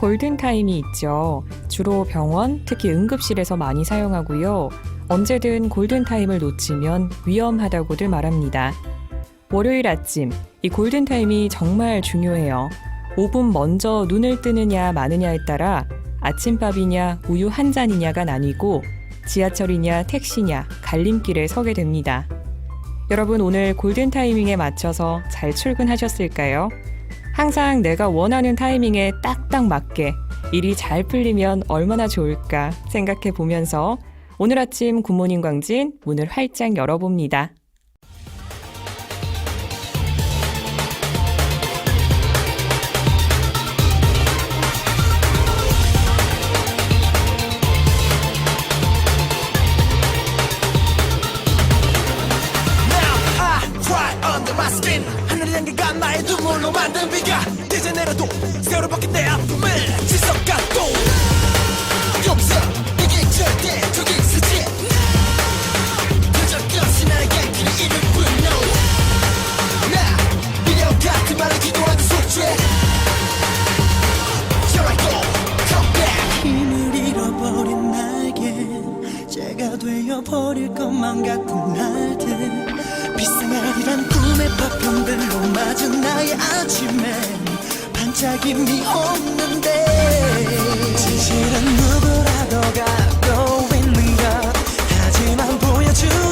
골든타임이 있죠. 주로 병원, 특히 응급실에서 많이 사용하고요. 언제든 골든타임을 놓치면 위험하다고들 말합니다. 월요일 아침, 이 골든타임이 정말 중요해요. 5분 먼저 눈을 뜨느냐 마느냐에 따라 아침밥이냐 우유 한 잔이냐가 나뉘고 지하철이냐 택시냐 갈림길에 서게 됩니다. 여러분 오늘 골든타이밍에 맞춰서 잘 출근하셨을까요? 항상 내가 원하는 타이밍에 딱딱 맞게 일이 잘 풀리면 얼마나 좋을까 생각해 보면서 오늘 아침 굿모닝 광진 문을 활짝 열어봅니다. 되어버릴 것만 같은 날들. 비상하리란 꿈의 파편들로 맞은 나의 아침엔 반짝임이 없는데. 진실은 누구라도가 또 있는 것 하지만 보여준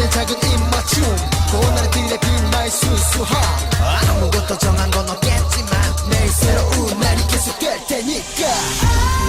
손에 작은 입맞춤. 고난의 딜에 빈말 수수함. 아무것도 정한 건 없겠지만 매일 새로운 날이 계속될 테니까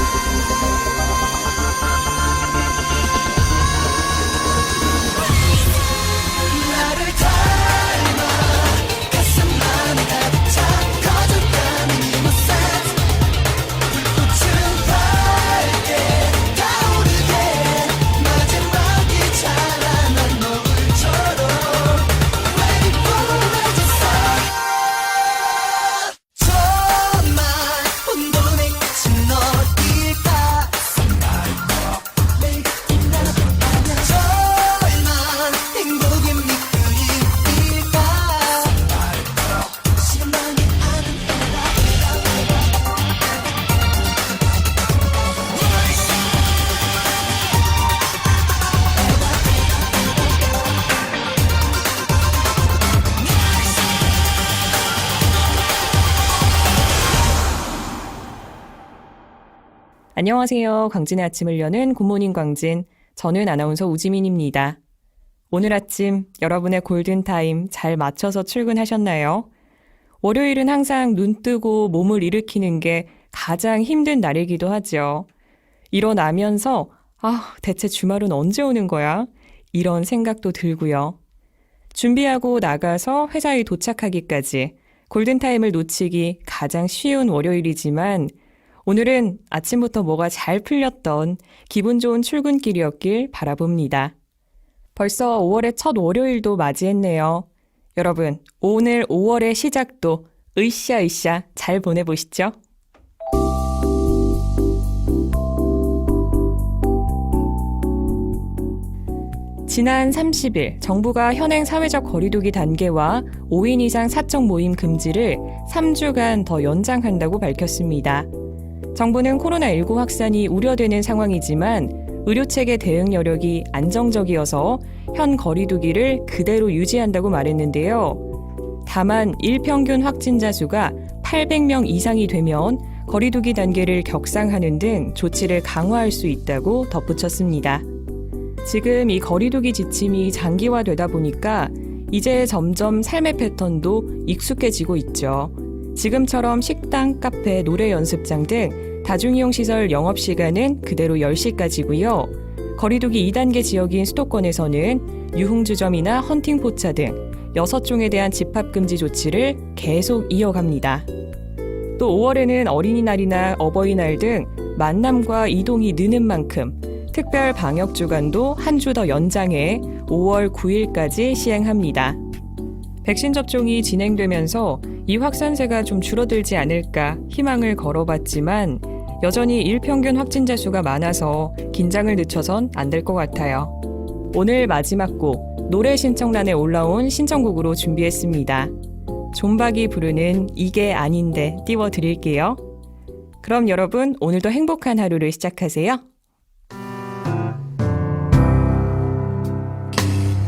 안녕하세요. 광진의 아침을 여는 굿모닝 광진. 저는 아나운서 우지민입니다. 오늘 아침 여러분의 골든타임 잘 맞춰서 출근하셨나요? 월요일은 항상 눈 뜨고 몸을 일으키는 게 가장 힘든 날이기도 하죠. 일어나면서, 아, 대체 주말은 언제 오는 거야? 이런 생각도 들고요. 준비하고 나가서 회사에 도착하기까지 골든타임을 놓치기 가장 쉬운 월요일이지만 오늘은 아침부터 뭐가 잘 풀렸던 기분 좋은 출근길이었길 바라봅니다. 벌써 5월의 첫 월요일도 맞이했네요. 여러분, 오늘 5월의 시작도 으쌰으쌰 잘 보내보시죠. 지난 30일 정부가 현행 사회적 거리두기 단계와 5인 이상 사적 모임 금지를 3주간 더 연장한다고 밝혔습니다. 정부는 코로나19 확산이 우려되는 상황이지만 의료체계 대응 여력이 안정적이어서 현 거리두기를 그대로 유지한다고 말했는데요. 다만 일평균 확진자 수가 800명 이상이 되면 거리두기 단계를 격상하는 등 조치를 강화할 수 있다고 덧붙였습니다. 지금 이 거리두기 지침이 장기화되다 보니까 이제 점점 삶의 패턴도 익숙해지고 있죠. 지금처럼 식당, 카페, 노래 연습장 등 다중이용 시설 영업 시간은 그대로 10시까지고요. 거리두기 2단계 지역인 수도권에서는 유흥주점이나 헌팅포차 등 6종에 대한 집합금지 조치를 계속 이어갑니다. 또 5월에는 어린이날이나 어버이날 등 만남과 이동이 느는 만큼 특별 방역 주간도 한 주 더 연장해 5월 9일까지 시행합니다. 백신 접종이 진행되면서 이 확산세가 좀 줄어들지 않을까 희망을 걸어봤지만 여전히 일평균 확진자 수가 많아서 긴장을 늦춰선 안 될 것 같아요. 오늘 마지막 곡 노래 신청란에 올라온 신청곡으로 준비했습니다. 존박이 부르는 이게 아닌데 띄워드릴게요. 그럼 여러분 오늘도 행복한 하루를 시작하세요.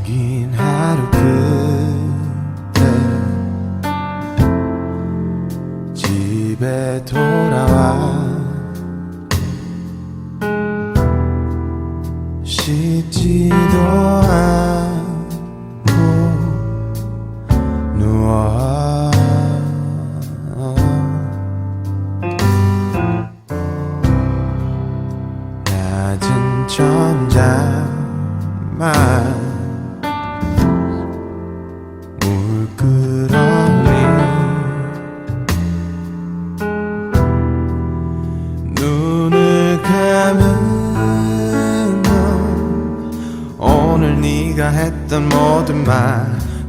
긴 하루 끝 집에 돌아와. 씻지도 않고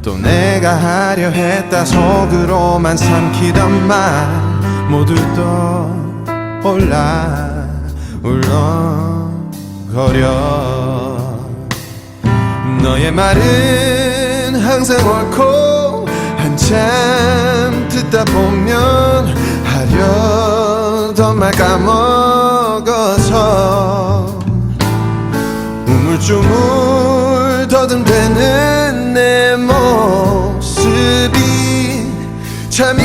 또 내가 하려 했다 속으로만 삼키던 말 모두 떠올라 울렁거려. 너의 말은 항상 옳고 한참 듣다 보면 하려던 말 까먹어서 우물쭈물 더듬대는 내 모습이 참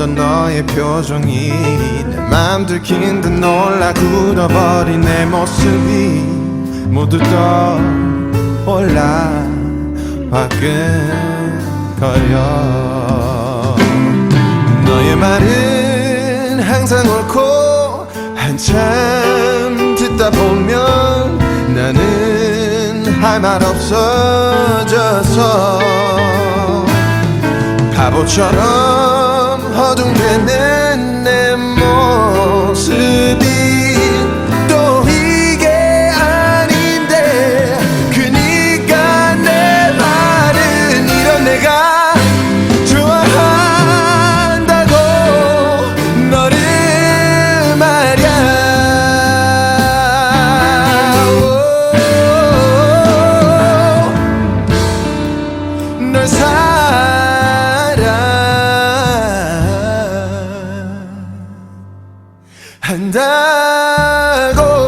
보던 너의 표정이 내 맘 들킨 듯 놀라 굳어버린 내 모습이 모두 떠올라 화끈거려. 너의 말은 항상 옳고 한참 듣다 보면 나는 할 말 없어져서 바보처럼 허둥대는 한다고